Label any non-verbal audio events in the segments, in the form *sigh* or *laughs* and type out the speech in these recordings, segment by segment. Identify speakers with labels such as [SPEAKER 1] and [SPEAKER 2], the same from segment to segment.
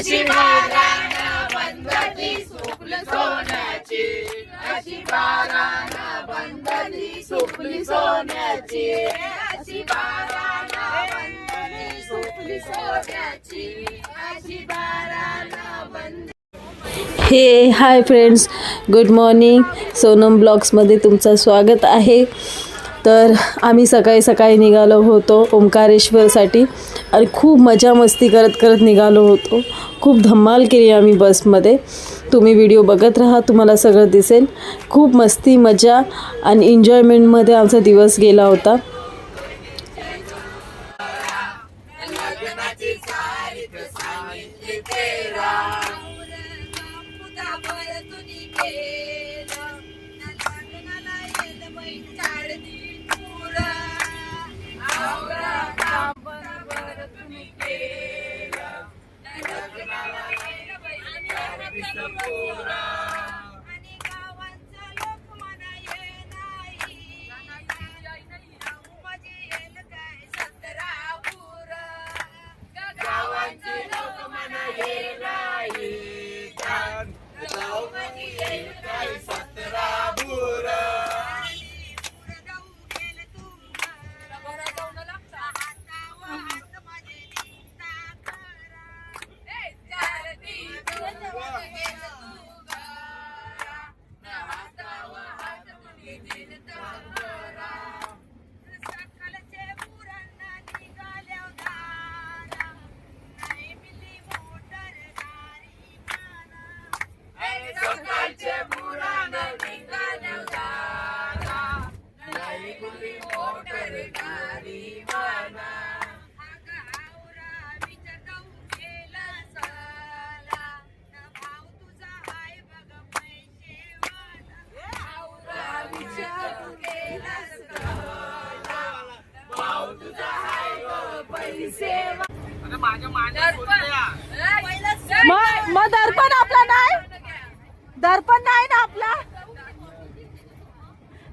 [SPEAKER 1] अशी बंदली सुपली सोन्याची. अशी बाराना बंदली सुपली सोन्याची. अशी बाराना बंदली सुपली सोन्याची. अशी बाराण बंदली
[SPEAKER 2] हे hi friends good morning Sonam ब्लॉग्समध्ये तुमचं स्वागत आहे. तर आम्ही सकाळी सकाळी निघालो होतो ओंकारेश्वरसाठी आणि खूप मजा मस्ती करत करत निघालो होतो. खूप धमाल केली आम्ही बसमध्ये. तुम्ही व्हिडिओ बघत राहा तुम्हाला सगळं दिसेल. खूप मस्ती मजा आणि एन्जॉयमेंटमध्ये आमचा दिवस गेला होता.
[SPEAKER 1] आणि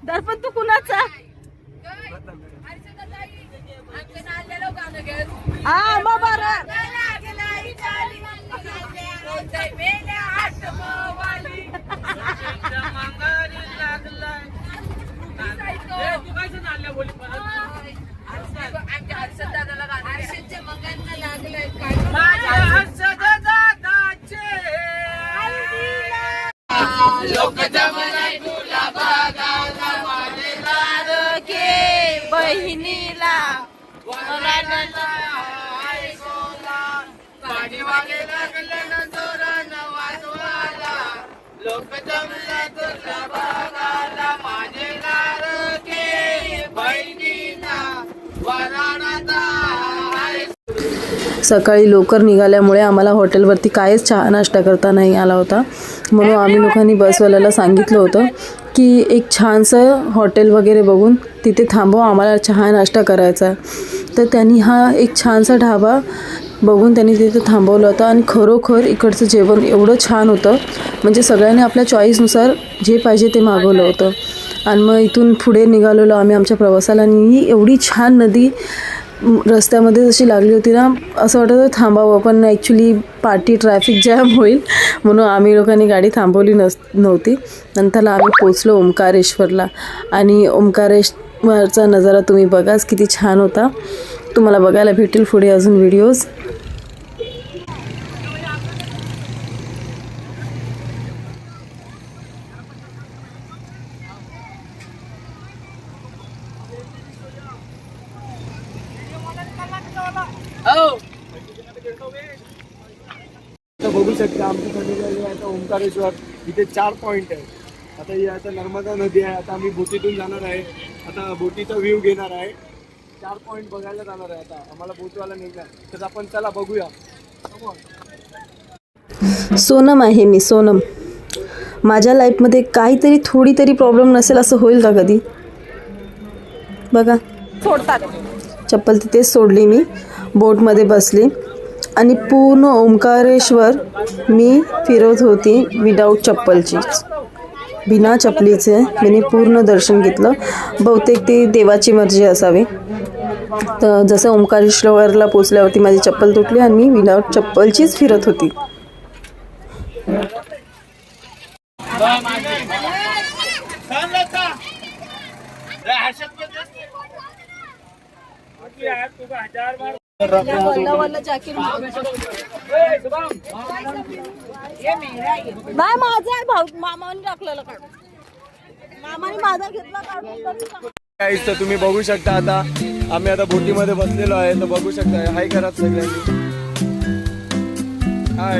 [SPEAKER 2] दर्पण तू कुणाचा? हा मग बरं.
[SPEAKER 1] लोक जमलाय
[SPEAKER 2] बहिणीला.
[SPEAKER 1] लागले लोक जमला माझे बहिणीला
[SPEAKER 2] सकाळी लवकर निघाल्यामुळे आम्हाला हॉटेलवरती काहीच चहा नाश्ता करता नाही आला होता. म्हणून आम्ही लोकांनी बसवाल्याला सांगितलं होतं की एक छानसं हॉटेल वगैरे बघून तिथे थांबव आम्हाला चहा नाश्ता करायचा तर त्यांनी हा एक छानसा ढाबा बघून त्यांनी तिथे थांबवलं होतं आणि खरोखर इकडचं जेवण एवढं छान होतं. म्हणजे सगळ्यांनी आपल्या चॉईसनुसार जे पाहिजे ते मागवलं होतं. आणि मग इथून पुढे निघालेलो आम्ही आमच्या प्रवासाला आणि ही एवढी छान नदी रस्त्यामध्ये जशी लागली होती ना असं वाटत होतं थांबावं पण ॲक्च्युली पार्टी ट्रॅफिक जॅम होईल म्हणून आम्ही लोकांनी गाडी थांबवली नस नव्हती. नंतरला आम्ही पोचलो ओंकारेश्वरला आणि वरचा नजारा तुम्ही बघाच किती छान होता. तुम्हाला बघायला भेटेल पुढे अजून व्हिडिओज
[SPEAKER 3] आता बघू शकता आमच्या ठरलेलं आहे आता ओंकारेश्वर इथे चार पॉईंट आहे. आता ही आता नर्मदा नदी आहे आता आम्ही बोटीतून जाणार आहे. आता बोटीचा व्ह्यू घेणार आहे. चार पॉईंट बघायला जाणार आहे आता. आम्हाला बोटवाला निघणार तर आपण चला बघूया.
[SPEAKER 2] सोनम आहे मी सोनम. माझ्या लाईफमध्ये काहीतरी थोडी तरी प्रॉब्लेम नसेल असं होईल का कधी? बघा.
[SPEAKER 4] सोडतात.
[SPEAKER 2] चप्पल तिथेच सोडली मी. बोटमध्ये बसली. आणि पूर्ण ओंकारेश्वर मी फिरत होती विदाऊट चप्पलचीच. बिना चपलीचे मी पूर्ण दर्शन घेतलं. बहुतेक ती देवाची मर्जी असावी. तर जसं ओंकारेश्वरला पोचल्यावरती माझी चप्पल तुटली आणि मी विदाऊट चप्पलचीच फिरत होती.
[SPEAKER 3] नाही माझा आहे भाऊ. मामाने टाकलेलं काढून. मामाने माझा घेतला काढून
[SPEAKER 1] काहीच तर तुम्ही बघू शकता आता. आम्ही आता बोटीमध्ये बसलेलो आहे तर बघू शकता. हाय करा सगळ्यांनी. हाय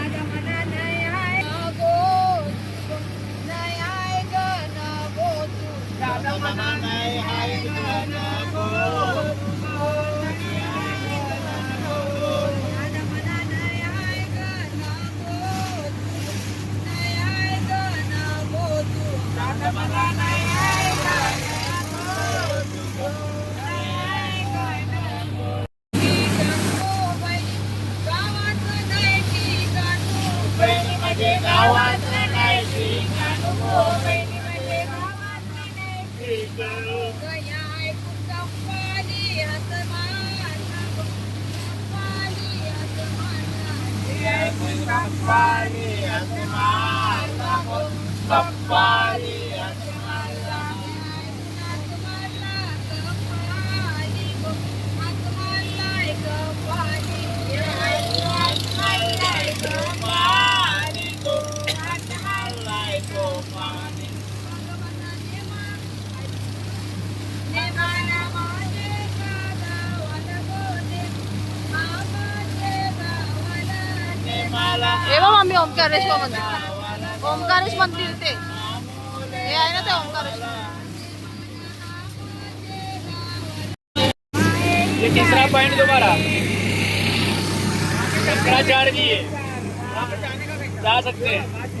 [SPEAKER 3] हे बघ आम्ही ओंकारेश्वर मंदिर ओंकारेश मंदिर ते हे आहे ना ते ओंकारेश
[SPEAKER 5] ये तीसरा पॉइंट दोबारा शंकराचार्य जी जा सकते हैं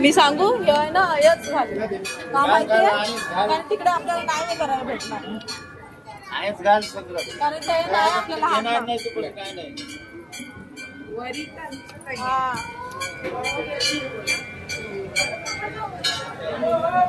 [SPEAKER 3] मी सांगू? हे आहे ना हेच झालं. का माहितीये कारण तिकडे आपल्याला नाही हे करायला भेटणार.
[SPEAKER 5] आहेच घाल सगळं.
[SPEAKER 3] कारण ते नाही आपल्याला हात
[SPEAKER 5] येणार
[SPEAKER 3] लावणार.
[SPEAKER 5] नाही तू पुढे काय नाही.
[SPEAKER 3] हा
[SPEAKER 5] फटाफट आहे काजूकडे या वाला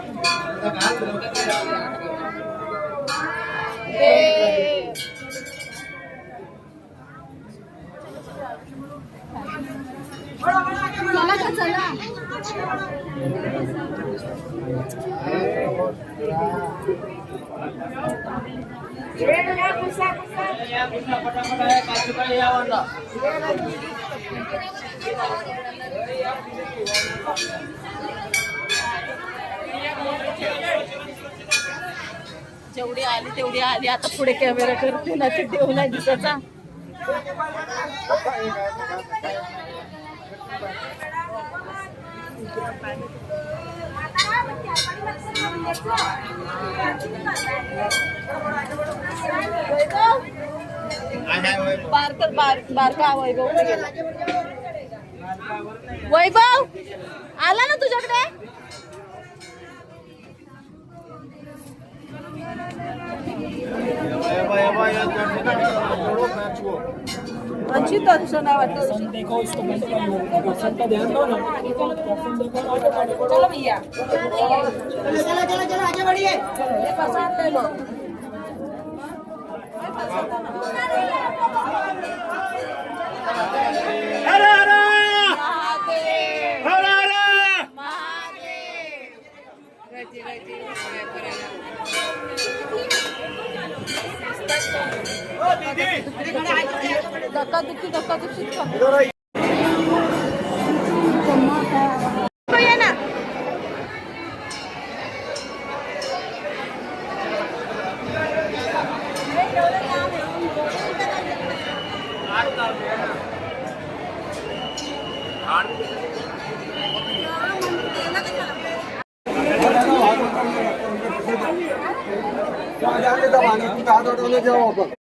[SPEAKER 3] जेवढी आली तेवढी आली. आता पुढे कॅमेरा करते ना ते देऊ नाही दिसायचा
[SPEAKER 1] बारक बार बारका वैभव गेला वैभव आला ना तुझ्याकडे अच्छी दर्शन आहे वाटतं चलो भैया हे प्रसाद ले लो. धक्काधुक्की धक्काधुक्की जाने दबाने की आदत होने जाओ अपन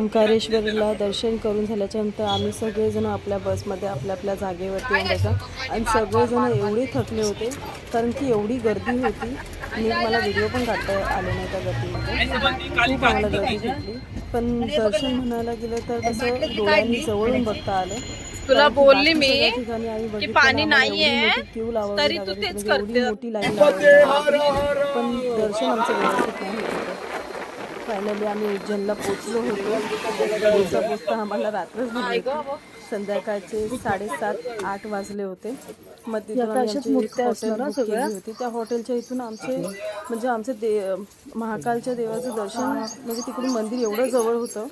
[SPEAKER 2] ओंकारेश्वरला दर्शन करून झाल्याच्यानंतर आम्ही सगळेजण आपल्या बसमध्ये आपल्या आपल्या जागेवरती येऊन आणि सगळेजण एवढे थकले होते कारण की एवढी गर्दी होती. मी मला व्हिडिओ पण काढता आले नाही त्या गर्दीमध्ये. खूप आम्हाला गर्दी भेटली. पण दर्शन म्हणायला गेलं तर कसं डोळ्यांनी जवळून बघता आलं.
[SPEAKER 1] तुला बोलली मी की पाणी नाहीये, तरी तू तेच
[SPEAKER 2] म्हणजे
[SPEAKER 1] करते.
[SPEAKER 2] मोठी लाईन. पण दर्शन आमचं व्यवस्थित नाही फायनली आम्ही उज्जैनला पोचलो होतो. पोचता पोचता आम्हाला रात्रच झाली होती. संध्याकाळचे साडेसात आठ वाजले होते. मग होती. त्या हॉटेलच्या इथून आमचे म्हणजे आमचे दे महाकालच्या देवाचं दर्शन म्हणजे तिकडून मंदिर एवढं जवळ होतं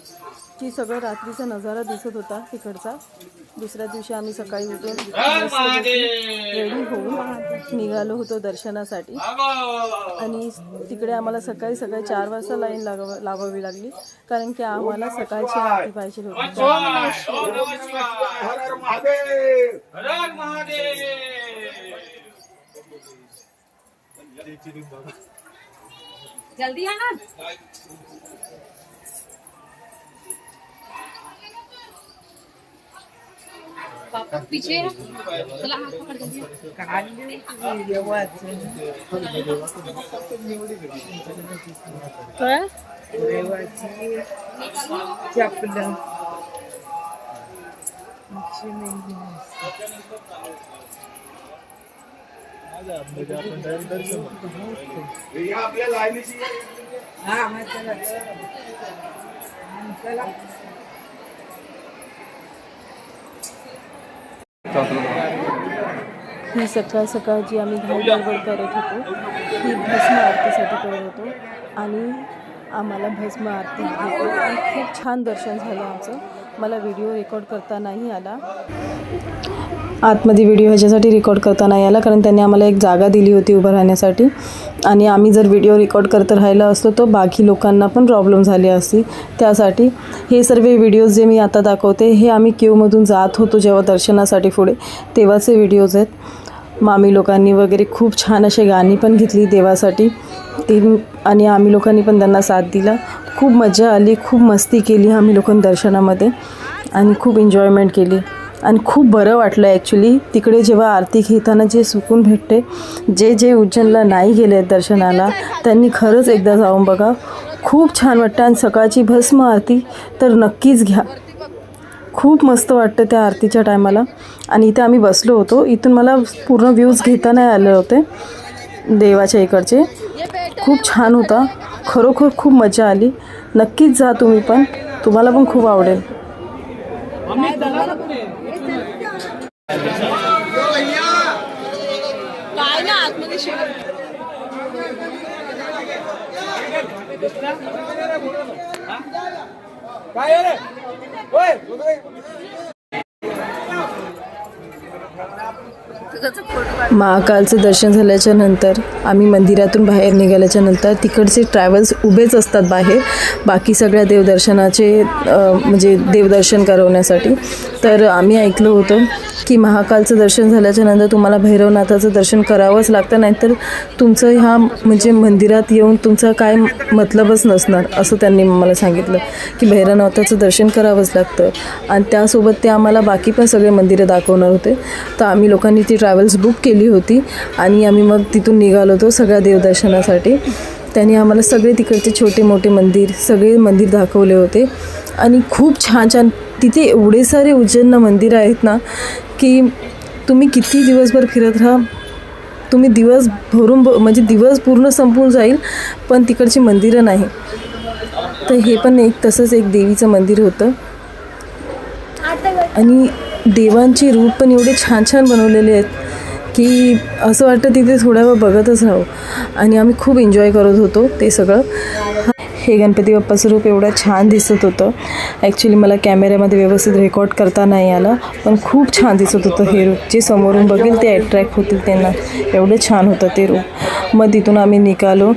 [SPEAKER 2] की सगळं रात्रीचा नजारा दिसत होता तिकडचा. दुसऱ्या दिवशी आम्ही सकाळी उठून रेडी होऊन निघालो होतो दर्शनासाठी. आणि तिकडे आम्हाला सकाळी सकाळी चार वाजता लाईन लागाव लावावी लागली. कारण की आम्हाला सकाळची आरती पाहिजे होती.
[SPEAKER 5] हर हर महादेव!
[SPEAKER 1] जल्दी आना पापा पीछे है। चला हाथ पकड़ जल्दी काय
[SPEAKER 5] हे आपल्या लाईनीची
[SPEAKER 2] ही सकाळ सकाळ जी आम्ही धाव गडबड करत होतो ही भस्म आरतीसाठी करत होतो आणि आम्हाला भस्म आरती घेतो आणि खूप छान दर्शन झालं आमचं. मला व्हिडिओ रेकॉर्ड करता नाही आला. आतमध्ये व्हिडिओ ह्याच्यासाठी रेकॉर्ड करता नाही आला कारण त्यांनी आम्हाला एक जागा दिली होती उभं राहण्यासाठी. आणि आम्ही जर व्हिडिओ रेकॉर्ड करत राहिला असतो तर बाकी लोकांना पण प्रॉब्लेम झाली असती. त्यासाठी हे सर्व व्हिडिओज जे मी आता दाखवते हे आम्ही क्यूमधून जात होतो जेव्हा दर्शनासाठी पुढे. तेव्हाचे व्हिडिओज आहेत. मामी लोकांनी वगैरे खूप छान असे गाणी पण घेतली देवासाठी. ती आणि आम्ही लोकांनी पण त्यांना साथ दिला. खूप मजा आली खूप मस्ती केली आम्ही लोकांनी दर्शनामध्ये. आणि खूप एन्जॉयमेंट केली. आणि खूप बरं वाटलं ॲक्च्युली तिकडे जेव्हा आरती घेताना जे सुकून भेटते जे जे उज्जैनला नाही गेले आहेत दर्शनाला त्यांनी खरंच एकदा जाऊन बघा. खूप छान वाटतं आणि सकाळची भस्म आरती तर नक्कीच घ्या. खूप मस्त वाटतं त्या आरतीच्या टायमाला. आणि इथे आम्ही बसलो होतो. इथून मला पूर्ण व्ह्यूज घेता नाही आले होते देवाच्या इकडचे. खूप छान होता. खरोखर खूप मजा आली. नक्कीच जा तुम्ही पण. तुम्हाला पण खूप आवडेल.
[SPEAKER 3] काय ना आतमध्ये
[SPEAKER 1] काय रे? होय, बघ रे.
[SPEAKER 2] महाकालचं दर्शन झाल्याच्यानंतर आम्ही मंदिरातून बाहेर निघाल्याच्या नंतर तिकडचे ट्रॅव्हल्स उभेच असतात बाहेर. बाकी सगळ्या देवदर्शनाचे म्हणजे देवदर्शन करवण्यासाठी. तर आम्ही ऐकलं होतं की महाकालचं दर्शन झाल्याच्यानंतर तुम्हाला भैरवनाथाचं दर्शन करावंच लागतं नाहीतर तुमचं ह्या म्हणजे मंदिरात येऊन तुमचा काय मतलबच नसणार असं त्यांनी मला सांगितलं की भैरवनाथाचं दर्शन करावंच लागतं. आणि त्यासोबत ते आम्हाला बाकी पण सगळे मंदिरं दाखवणार होते. तर आम्ही लोकांनी ती ट्रॅव्हल्स बुक केली होती आणि आम्ही मग तिथून निघालो होतो सगळ्या देवदर्शनासाठी. त्यांनी आम्हाला सगळे तिकडचे छोटे मोठे मंदिर सगळे मंदिर दाखवले होते. आणि खूप छान छान तिथे एवढे सारे उज्जैन मंदिरं आहेत ना की तुम्ही किती दिवसभर फिरत राहा तुम्ही दिवस भरून ब म्हणजे दिवस पूर्ण संपून जाईल पण तिकडची मंदिरं नाही. तर हे पण एक तसंच एक देवीचं मंदिर होतं. आणि देवांचे रूप पण एवढे छान छान बनवलेले आहेत. की असं वाटतं तिथे थोड्या वेळ बघतच राहू. आणि आम्ही खूप एन्जॉय करत होतो ते सगळं. हे गणपती बाप्पाचं रूप एवढं छान दिसत होतं. ॲक्च्युली मला कॅमेऱ्यामध्ये व्यवस्थित रेकॉर्ड करता नाही आलं पण खूप छान दिसत होतं हे रूप. जे समोरून बघेल ते अट्रॅक्ट होतील त्यांना. एवढं छान होतं ते रूप. मग तिथून आम्ही निघालो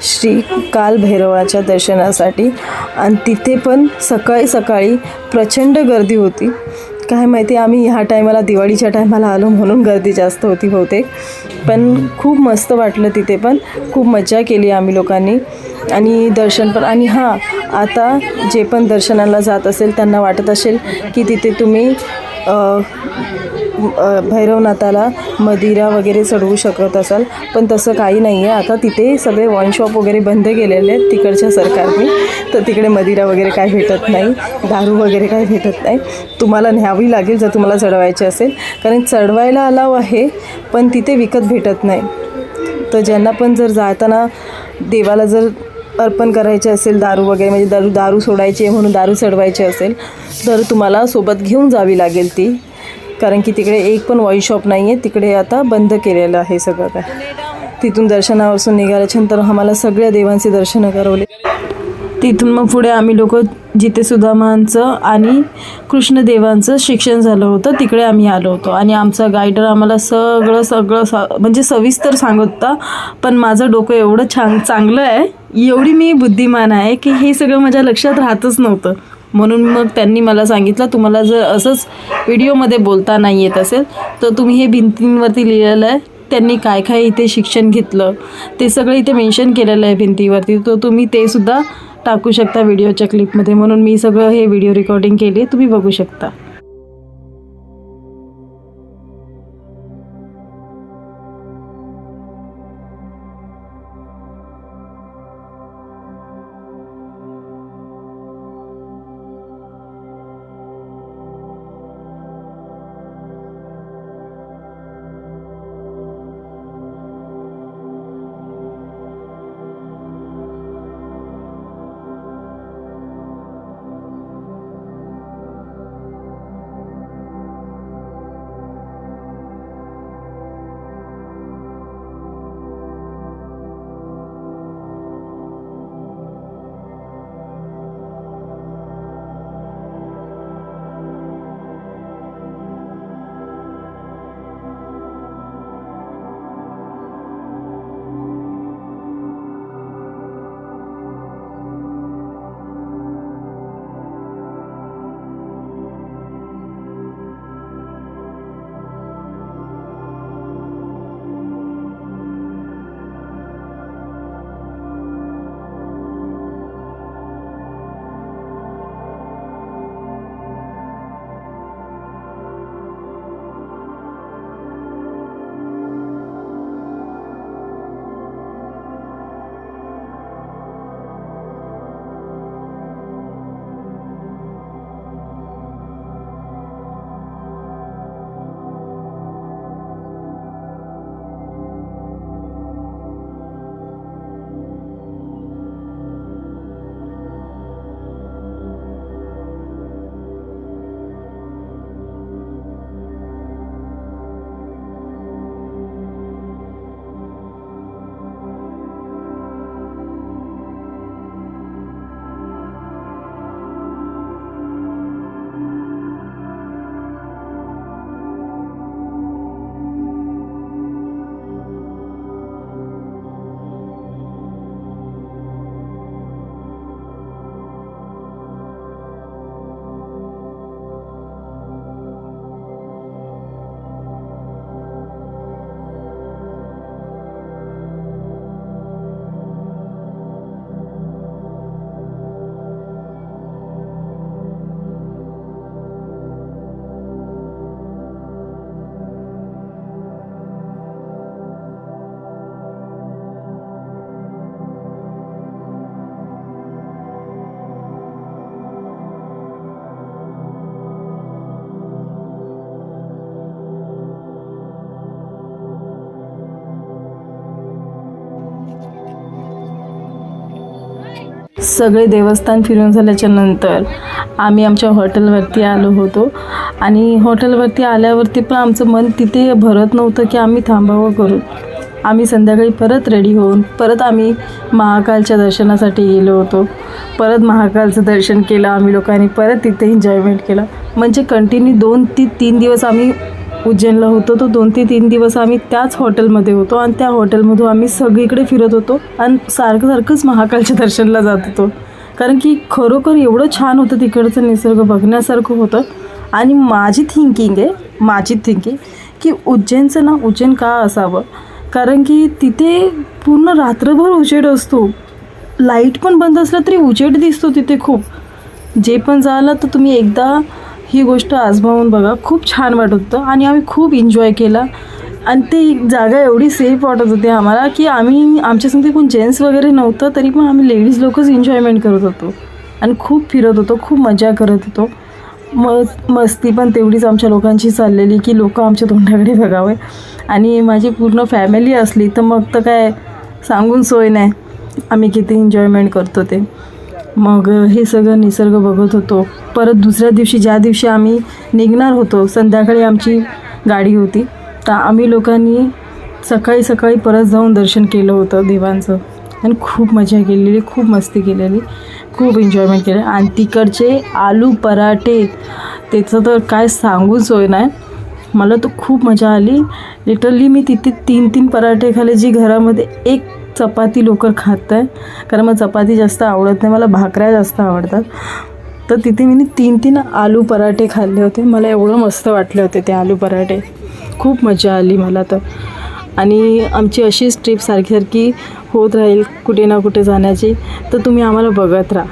[SPEAKER 2] श्री कालभैरवाच्या दर्शनासाठी. आणि तिथे पण सकाळी सकाळी प्रचंड गर्दी होती. काय माहिती आम्ही ह्या टायमाला दिवाळीच्या टायमाला आलो म्हणून गर्दी जास्त होती बहुतेक. पण खूप मस्त वाटलं तिथे पण. खूप मज्जा केली आम्ही लोकांनी. आणि दर्शन पण आणि हां आता जे पण दर्शनाला जात असेल त्यांना वाटत असेल की तिथे तुम्ही भैरवनाथाला मदिरा वगैरे चढवू शकत असाल पण तसं काही नाही आहे आता तिथे सगळे वाईन शॉप वगैरे बंद केलेले आहेत तिकडच्या सरकारने. तर तिकडे मदिरा वगैरे काय भेटत नाही दारू वगैरे काय भेटत नाही. तुम्हाला न्यावी लागेल जर तुम्हाला चढवायची असेल. कारण चढवायला अलाव आहे पण तिथे विकत भेटत नाही. तर ज्यांना पण जर जाताना देवाला जर अर्पण करायचे असेल दारू वगैरे म्हणजे दारू दारू सोडायची आहे म्हणून दारू चढवायची असेल तर तुम्हाला सोबत घेऊन जावी लागेल ती. कारण की तिकडे एक पण वाईन शॉप नाही आहे तिकडे आता बंद केलेलं आहे सगळं काय. तिथून दर्शनापासून निघाल्याच्या नंतर आम्हाला सगळ्या देवांचे दर्शनं करवले तिथून मग पुढे आम्ही लोक जिथे सुदामांचं आणि कृष्णदेवांचं शिक्षण झालं होतं तिकडे आम्ही आलो होतो. आणि आमचा गायडर आम्हाला सगळं सगळं स म्हणजे सविस्तर सांगत होता पण माझं डोकं एवढं छान चांगलं आहे एवढी मी बुद्धिमान आहे की हे सगळं माझ्या लक्षात राहतच नव्हतं. म्हणून मग त्यांनी मला सांगितलं तुम्हाला जर असंच व्हिडिओमध्ये बोलता नाही येत असेल तर तुम्ही हे भिंतींवरती लिहिलेलं आहे त्यांनी काय काय इथे शिक्षण घेतलं ते सगळं इथे मेन्शन केलेलं आहे भिंतीवरती तर तुम्ही ते सुद्धा टाकू शकता व्हिडिओच्या क्लिपमध्ये म्हणून मी सगळं हे व्हिडिओ रेकॉर्डिंग केली तुम्ही बघू शकता. सगळे देवस्थान फिरून झाल्याच्यानंतर आम्ही आमच्या हॉटेलवरती आलो होतो. आणि हॉटेलवरती आल्यावरती पण आमचं मन तिथे भरत नव्हतं की आम्ही थांबावं करू आम्ही संध्याकाळी परत रेडी होऊन परत आम्ही महाकालच्या दर्शनासाठी गेलो होतो. परत महाकालचं दर्शन केलं आम्ही लोकांनी परत तिथे एन्जॉयमेंट केलं. म्हणजे कंटिन्यू दोन ते तीन दिवस आम्ही उज्जैनला होतो तो दोन ते तीन दिवस आम्ही त्याच हॉटेलमध्ये होतो आणि त्या हॉटेलमधून आम्ही सगळीकडे फिरत होतो आणि सारखं सारखंच महाकालच्या दर्शनला जात होतो. कारण की खरोखर एवढं छान होतं तिकडचं निसर्ग बघण्यासारखं होतं. आणि माझी थिंकिंग आहे माझी थिंकिंग की उज्जैनचं ना उज्जैन का असावं? कारण की तिथे पूर्ण रात्रभर उजेड असतो. लाइट पण बंद असलं तरी उजेड दिसतो तिथे खूप. जे पण झालं तर तुम्ही एकदा ही गोष्ट आजमावून बघा खूप छान वाटत होतं आणि आम्ही खूप एन्जॉय केला. आणि ती जागा एवढी सेफ वाटत होती आम्हाला की आम्ही आमच्यासमोर कोण जेंट्स वगैरे नव्हतं तरी पण आम्ही लेडीज लोकच एन्जॉयमेंट करत होतो. आणि खूप फिरत होतो खूप मजा करत होतो. म मस्ती पण तेवढीच आमच्या लोकांची चाललेली की लोक आमच्या तोंडाकडे *laughs* बघावे. आणि माझी पूर्ण फॅमिली असली तर मग तर काय सांगून सोय नाही. आम्ही किती एन्जॉयमेंट करतो ते. मग हे सगळं निसर्ग बघत होतो. परत दुसऱ्या दिवशी ज्या दिवशी आम्ही निघणार होतो संध्याकाळी आमची गाडी होती तर आम्ही लोकांनी सकाळी सकाळी परत जाऊन दर्शन केलं होतं देवांचं. आणि खूप मजा केलेली खूप मस्ती केलेली खूप एन्जॉयमेंट केलं. आणि तिकडचे आलू पराठे त्याचं तर काय सांगून सोय नाही मला तर खूप मजा आली. लिटरली मी तिथे तीन तीन पराठे खाले जी घरामध्ये एक चपाती लोकर खात आहे कारण मला चपाती जास्त आवडत नाही मला भाकऱ्या जास्त आवडतात. तर तिथे मी तीन तीन आलू पराठे खाल्ले होते. मला एवढं मस्त वाटले होते ते आलू पराठे. खूप मजा आली मला तर. आणि आमची अशीच ट्रिप सारखी सारखी होत राहील कुठे ना कुठे जाण्याची. तर तुम्ही आम्हाला बघत राहा.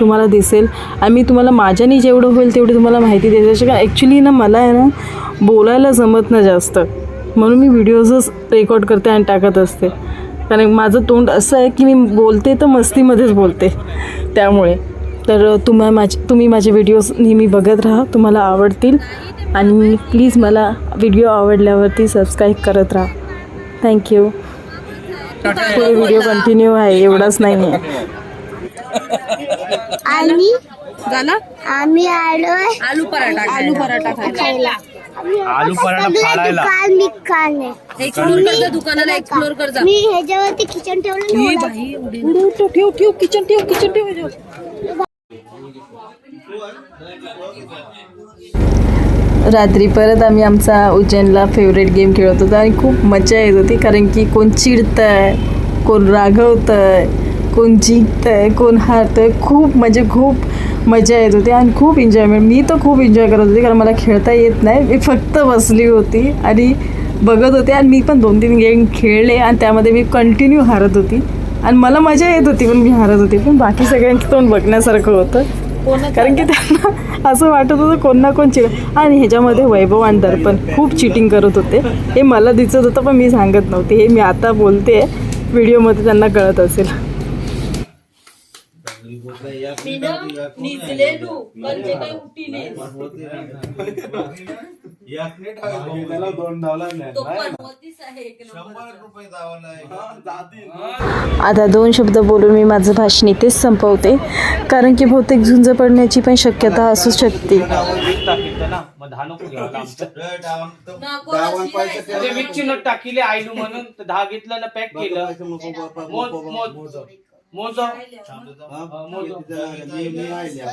[SPEAKER 2] तुम्हाला दिसेल. आणि मी तुम्हाला माझ्याने जेवढं होईल तेवढी तुम्हाला माहिती द्यायची का ॲक्च्युली ना मला आहे ना बोलायला जमत ना जास्त. म्हणून मी व्हिडिओजच रेकॉर्ड करते आणि टाकत असते. कारण माझं तोंड असं आहे की मी बोलते तर मस्तीमध्येच बोलते. त्यामुळे. तर तुम्हा माझे तुम्ही माझे व्हिडिओज नेहमी बघत राहा तुम्हाला आवडतील. आणि प्लीज मला व्हिडिओ आवडल्यावरती सबस्क्राईब करत राहा. थँक्यू पुढे व्हिडिओ कंटिन्यू आहे एवढाच नाही आहे.
[SPEAKER 6] आम्ही आलोय
[SPEAKER 3] आलू पराठा आलू पराठा खायला.
[SPEAKER 5] आलू पराठा फाडायला
[SPEAKER 3] एक्सप्लोर कर जा दुकानाला एक्सप्लोर कर जा
[SPEAKER 6] मी ह्याच्यावरती किचन ठेवलं
[SPEAKER 3] ही
[SPEAKER 6] ना
[SPEAKER 3] बाई एवढी ठेव ठेव ठेव किचन ठेव किचन ठेव ह्याच्यावर.
[SPEAKER 2] रात्री परत आम्ही आमचा उज्जैनला फेवरेट गेम खेळत होतो आणि खूप मजा येत होती कारण की कोण चिडतं आहे कोण रागवतं आहे कोण जिंकतं आहे कोण हारतं आहे खूप म्हणजे खूप मजा येत होती आणि खूप एन्जॉयमेंट मी तर खूप एन्जॉय करत होती कारण मला खेळता येत नाही. मी फक्त बसली होती आणि बघत होते आणि मी पण दोन तीन गेम खेळले आणि त्यामध्ये मी कंटिन्यू हारत होती. आणि मला मजा येत होती पण मी हारत होती. पण बाकी सगळ्यांचं तोंड बघण्यासारखं होतं. कारण की त्यांना असं वाटत होतं कोण ना कोण चिट आणि ह्याच्यामध्ये वैभव आणि दर्पण खूप चिटिंग करत होते. हे मला दिसत होतं पण मी सांगत नव्हते. हे मी आता बोलते. व्हिडिओमध्ये त्यांना कळत असेल
[SPEAKER 1] त्याला दोन डावला नाही
[SPEAKER 2] आता दोन शब्द बोलून मी माझं भाषण इथेच संपवते कारण की बहुतेक झुंज पडण्याची पण शक्यता असू शकते
[SPEAKER 5] म्हणजे वीसची नोट टाकीले आयलू म्हणून दहा घेतलं ना पॅक केलं मोज मोज मोज मोज